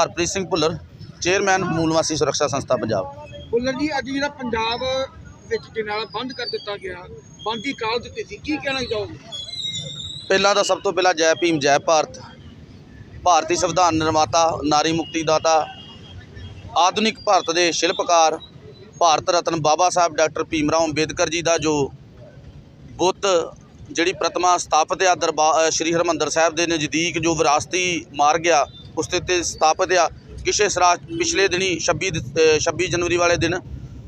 Harpreet Singh Bhullar chairman ਮੂਲ ਨਿਵਾਸੀ ਸੁਰੱਖਿਆ ਸੰਸਥਾ ਪੰਜਾਬ। ਭੁੱਲਰ ਜੀ ਅੱਜ ਜਿਹੜਾ ਪੰਜਾਬ ਵਿੱਚ ਜਨਾਲਾ ਬੰਦ ਕਰ ਦਿੱਤਾ ਗਿਆ ਬੰਦ ਕਾਲ ਦਿੱਤੀ ਸੀ ਕੀ ਕਹਿਣਾ ਚਾਹੋਗੇ? ਪਹਿਲਾਂ ਤਾਂ ਸਭ ਤੋਂ ਪਹਿਲਾਂ ਜੈ ਭੀਮ ਜੈ ਭਾਰਤ। ਭਾਰਤੀ ਸੰਵਿਧਾਨ ਨਿਰਮਾਤਾ ਨਾਰੀ ਮੁਕਤੀ ਦਾਤਾ ਆਧੁਨਿਕ ਭਾਰਤ ਦੇ ਸ਼ਿਲਪਕਾਰ ਭਾਰਤ ਰਤਨ ਬਾਬਾ ਸਾਹਿਬ ਡਾਕਟਰ ਭੀਮ ਰਾਓ ਅੰਬੇਦਕਰ ਜੀ ਦਾ ਜੋ ਬੁੱਤ ਜਿਹੜੀ ਪ੍ਰਤਿਮਾ ਸਥਾਪਿਤ ਆ ਦਰਬਾਰ ਸ਼੍ਰੀ ਹਰਮੰਦਰ ਸਾਹਿਬ ਦੇ ਨਜ਼ਦੀਕ ਜੋ ਵਿਰਾਸਤੀ ਮਾਰਗ ਆ ਉਸ ਦੇ ਉੱਤੇ ਸਥਾਪਿਤ ਆ। ਕਿਸੇ ਸ਼ਰਾ ਪਿਛਲੇ ਦਿਨੀ 26 ਦਸ- ਅ, 26 ਜਨਵਰੀ ਵਾਲੇ ਦਿਨ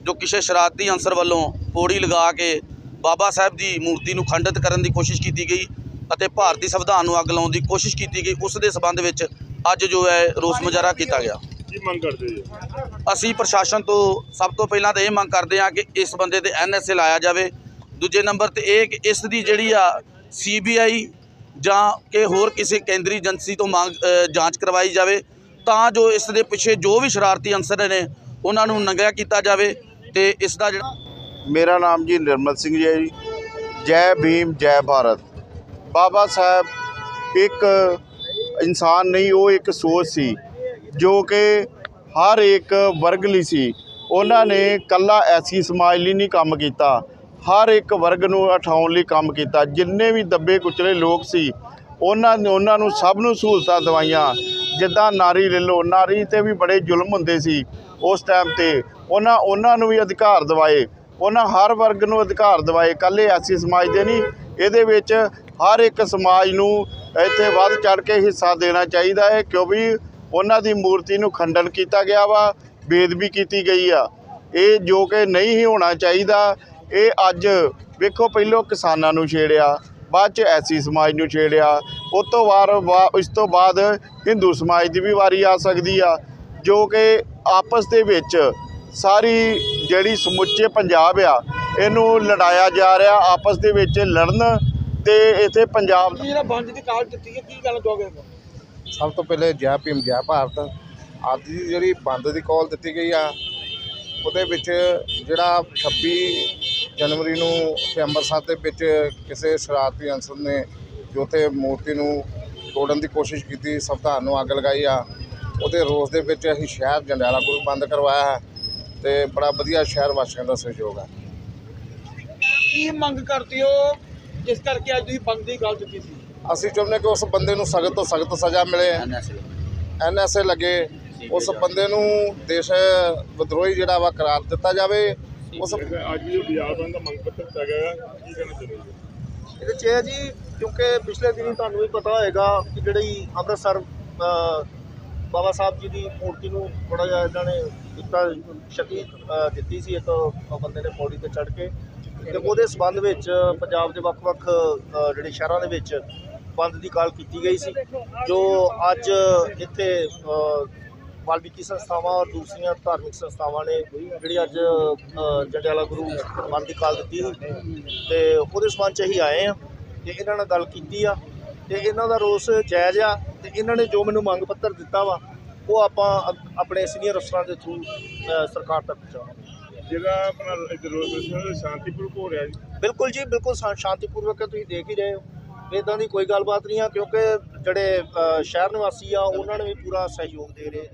ਜੋ ਕਿਸੇ ਸ਼ਰਾਰਤੀ ਅੰਸਰ ਵੱਲੋਂ ਪੌੜੀ ਲਗਾ ਕੇ ਬਾਬਾ ਸਾਹਿਬ ਦੀ ਮੂਰਤੀ ਨੂੰ ਖੰਡਿਤ ਕਰਨ ਦੀ ਕੋਸ਼ਿਸ਼ ਕੀਤੀ ਗਈ ਅਤੇ ਭਾਰਤੀ ਸੰਵਿਧਾਨ ਨੂੰ ਅੱਗ ਲਾਉਣ ਦੀ ਕੋਸ਼ਿਸ਼ ਕੀਤੀ ਗਈ ਉਸ ਦੇ ਸਬੰਧ ਵਿੱਚ ਅੱਜ ਜੋ ਹੈ ਰੋਸ ਮੁਜ਼ਾਹਰਾ ਕੀਤਾ ਗਿਆ। ਕੀ ਮੰਗ ਕਰਦੇ ਜੀ? ਅਸੀਂ ਪ੍ਰਸ਼ਾਸਨ ਤੋਂ ਸਭ ਤੋਂ ਪਹਿਲਾਂ ਤਾਂ ਇਹ ਮੰਗ ਕਰਦੇ ਹਾਂ ਕਿ ਇਸ ਬੰਦੇ ਤੇ ਐਨਐਸਏ ਲਾਇਆ ਜਾਵੇ। ਦੂਜੇ ਨੰਬਰ ਤੇ ਇਹ ਕਿ ਇਸ ਦੀ ਜਿਹੜੀ ਆ ਸੀਬੀਆਈ ਜਾਂ ਕਿ ਹੋਰ ਕਿਸੇ ਕੇਂਦਰੀ ਏਜੰਸੀ ਤੋਂ ਮੰਗ ਜਾਂਚ ਕਰਵਾਈ ਜਾਵੇ, ਤਾਂ ਜੋ ਇਸ ਦੇ ਪਿੱਛੇ ਜੋ ਵੀ ਸ਼ਰਾਰਤੀ ਅੰਸਰ ਨੇ, ਉਹਨਾਂ ਨੂੰ ਨੰਗਿਆ ਕੀਤਾ ਜਾਵੇ ਤੇ ਇਸ ਦਾ ਜਿਹੜਾ ਮੇਰਾ ਨਾਮ ਜੀ ਨਿਰਮਲ ਸਿੰਘ ਜੀ ਹੈ ਜੀ। ਜੈ ਭੀਮ, ਜੈ ਭਾਰਤ। ਬਾਬਾ ਸਾਹਿਬ ਇੱਕ ਇਨਸਾਨ ਨਹੀਂ, ਉਹ ਇੱਕ ਸੋਚ ਸੀ, ਜੋ ਕਿ ਹਰ ਇੱਕ ਵਰਗ ਲਈ ਸੀ। ਉਹਨਾਂ ਨੇ ਕੱਲਾ ਐਸੀ ਸਮਾਜ ਲਈ ਨਹੀਂ ਕੰਮ ਕੀਤਾ। ਹਰ ਇੱਕ ਵਰਗ ਨੂੰ ਉਠਾਉਣ ਲਈ ਕੰਮ ਕੀਤਾ। ਜਿੰਨੇ ਵੀ ਦੱਬੇ ਕੁਚਲੇ ਲੋਕ ਸੀ, ਉਹਨਾਂ ਨੇ ਉਹਨਾਂ ਨੂੰ ਸਭ ਨੂੰ ਸਹੂਲਤਾਂ ਦਵਾਈਆਂ। ਜਿੱਦਾਂ ਨਾਰੀ ਲੈ ਲਓ, ਨਾਰੀ ਤੇ ਵੀ ਬੜੇ ਜ਼ੁਲਮ ਹੁੰਦੇ ਸੀ ਉਸ ਟਾਈਮ ਤੇ। ਉਹਨਾਂ ਉਹਨਾਂ ਨੂੰ ਵੀ ਅਧਿਕਾਰ ਦਿਵਾਏ। ਉਹਨਾਂ ਹਰ ਵਰਗ ਨੂੰ ਅਧਿਕਾਰ ਦਿਵਾਏ। ਕੱਲੇ ਐਸੀ ਸਮਾਜ ਦੇ ਨਹੀਂ, ਇਹਦੇ ਵਿੱਚ ਹਰ ਇੱਕ ਸਮਾਜ ਨੂੰ ਇੱਥੇ ਵੱਧ ਚੜ ਕੇ ਹਿੱਸਾ ਦੇਣਾ ਚਾਹੀਦਾ ਹੈ, ਕਿਉਂਕਿ ਉਹਨਾਂ ਦੀ ਮੂਰਤੀ ਨੂੰ ਖੰਡਨ ਕੀਤਾ ਗਿਆ ਵਾ ਬੇਦਬੀ ਕੀਤੀ ਗਈ ਆ। ਇਹ ਜੋ ਕਿ ਨਹੀਂ ਹੀ ਹੋਣਾ ਚਾਹੀਦਾ ਇਹ ਅੱਜ ਵੇਖੋ ਪਹਿਲੋਂ ਕਿਸਾਨਾਂ ਨੂੰ ਛੇੜਿਆ ਬਾਅਦ ਚ ਐਸੀ ਸਮਾਜ ਨੂੰ ਛੇੜਿਆ ਉਸ ਤੋਂ ਵਾਰ ਵਾ- ਇਸ ਤੋਂ ਬਾਅਦ ਹਿੰਦੂ ਸਮਾਜ ਦੀ ਵੀ ਵਾਰੀ ਆ ਸਕਦੀ ਆ ਜੋ ਕਿ ਆਪਸ ਦੇ ਵਿੱਚ ਸਾਰੀ ਜਿਹੜੀ ਸਮੁੱਚੇ ਪੰਜਾਬ ਆ ਇਹਨੂੰ ਲੜਾਇਆ ਜਾ ਰਿਹਾ ਆਪਸ ਦੇ ਵਿੱਚ ਲੜਨ ਤੇ ਇੱਥੇ ਪੰਜਾਬ ਜਿਹੜਾ ਬੰਦ ਦੀ ਕਾਲ ਦਿੱਤੀ ਹੈ ਕੀ ਕਹਿਣਾ ਚਾਹੋਗੇ ਸਭ ਤੋਂ ਪਹਿਲੇ ਜੈ ਭੀਮ ਜੈ ਭਾਰਤ। ਅੱਜ ਦੀ ਜਿਹੜੀ ਬੰਦ ਦੀ ਕਾਲ ਦਿੱਤੀ ਗਈ ਆ ਉਹਦੇ ਵਿੱਚ ਜਿਹੜਾ 26 ਜਨਵਰੀ ਨੂੰ ਉੱਥੇ ਅੰਮ੍ਰਿਤਸਰ ਦੇ ਵਿੱਚ ਕਿਸੇ ਸ਼ਰਾਰਤੀ ਅਨਸਰ ਨੇ ਜੋ ਉੱਥੇ ਮੂਰਤੀ ਨੂੰ ਤੋੜਨ ਦੀ ਕੋਸ਼ਿਸ਼ ਕੀਤੀ ਸੰਵਿਧਾਨ ਨੂੰ ਅੱਗ ਲਗਾਈ ਆ। ਉਹਦੇ ਰੋਸ ਦੇ ਵਿੱਚ ਅਸੀਂ ਸ਼ਹਿਰ ਜੰਡਿਆਲਾ ਗੁਰੂ ਬੰਦ ਕਰਵਾਇਆ ਹੈ ਤੇ ਬੜਾ ਵਧੀਆ ਸ਼ਹਿਰ ਵਾਸੀਆਂ ਦਾ ਸਹਿਯੋਗ ਹੈ। ਕੀ ਮੰਗ ਕਰਦੇ ਹੋ? ਜਿਸ ਕਰਕੇ ਅੱਜ ਤੁਸੀਂ ਬੰਦ ਦੀ ਕਾਲ ਦਿੱਤੀ ਸੀ। ਅਸੀਂ ਚਾਹੁੰਦੇ ਕਿ ਉਸ ਬੰਦੇ ਨੂੰ ਸਖਤ ਤੋਂ ਸਖਤ ਸਜ਼ਾ ਮਿਲੇ। ਐਨਐਸਏ ਲੱਗੇ। ਉਸ ਬੰਦੇ ਨੂੰ ਦੇਸ਼ ਵਿਦਰੋਹੀ ਜਿਹੜਾ ਵਾ ਕਰਾਰ ਦਿੱਤਾ ਜਾਵੇ। ਉਸ ਅੱਜ ਜੋ ਬਾਜ਼ਾਰ ਬੰਦ ਦਾ ਮੰਗ ਪੱਤਰ ਦਿੱਤਾ ਗਿਆ ਹੈ, ਕੀ ਕਹਿਣਾ ਚਾਹੁੰਦੇ ਜੀ ਇਹਦੇ 'ਚ ਇਹ ਹੈ ਜੀ ਕਿਉਂਕਿ ਪਿਛਲੇ ਦਿਨੀ ਤੁਹਾਨੂੰ ਵੀ ਪਤਾ ਹੋਏਗਾ ਕਿ ਜਿਹੜੀ ਅੰਮ੍ਰਿਤਸਰ ਬਾਬਾ ਸਾਹਿਬ ਜੀ ਦੀ ਮੂਰਤੀ ਨੂੰ ਥੋੜਾ ਜਿਹਾ ਇਹਨਾਂ ਨੇ ਦਿੱਤਾ ਸ਼ਕਤੀ ਅ, ਦਿੱਤੀ ਸੀ ਇੱਕ ਬੰਦੇ ਨੇ ਪੌੜੀ ਤੇ ਚੜ ਕੇ। ਤੇ ਉਹਦੇ ਸਬੰਧ ਵਿੱਚ ਪੰਜਾਬ ਦੇ ਵੱਖ-ਵੱਖ ਜਿਹੜੇ ਸ਼ਹਿਰਾਂ ਦੇ ਵਿੱਚ ਬੰਦ ਦੀ ਕਾਲ ਕੀਤੀ ਗਈ ਸੀ ਜੋ ਅੱਜ ਇੱਥੇ ਵਾਲਮੀਕੀ ਸੰਸਥਾਵਾਂ ਔਰ ਦੂਸਰੀਆਂ ਧਾਰਮਿਕ ਸੰਸਥਾਵਾਂ ਨੇ ਜਿਹੜੀ ਅੱਜ ਜੰਡਿਆਲਾ ਗੁਰੂ ਬੰਦ ਦੀ ਕਾਲ ਦਿੱਤੀ ਸੀ। ਤੇ ਉਹਦੇ ਸਬੰਧ ਚ ਅਸੀਂ ਆਏ ਆ ਤੇ ਇਹਨਾਂ ਨਾਲ ਗੱਲ ਕੀਤੀ ਆ ਤੇ ਇਹਨਾਂ ਦਾ ਰੋਸ ਜਾਇਜ਼ ਆ ਤੇ ਇਹਨਾਂ ਨੇ ਜੋ ਮੈਨੂੰ ਮੰਗ ਪੱਤਰ ਦਿੱਤਾ ਵਾ ਉਹ ਆਪਾਂ ਆਪਣੇ ਸੀਨੀਅਰ ਅਫਸਰਾਂ ਦੇ ਥਰੂ ਸਰਕਾਰ ਤੱਕ ਪਹੁੰਚਾਵਾਂਗੇ। ਜਿਹੜਾ ਆਪਣਾ ਇੱਧਰ ਰੋਡ ਸ਼ਾਂਤੀਪੂਰਵਕ ਹੋ ਰਿਹਾ ਜੀ। ਬਿਲਕੁਲ ਜੀ ਬਿਲਕੁਲ ਸ਼ਾਂਤੀਪੂਰਵਕ ਹੈ, ਤੁਸੀਂ ਦੇਖ ਹੀ ਰਹੇ ਹੋ। ਇਦਾਂ ਦੀ ਕੋਈ ਗੱਲਬਾਤ ਨਹੀਂ ਆ ਕਿਉਂਕਿ ਜਿਹੜੇ ਸ਼ਹਿਰ ਨਿਵਾਸੀ ਆ ਉਹਨਾਂ ਨੇ ਵੀ ਪੂਰਾ ਸਹਿਯੋਗ ਦੇ ਰਹੇ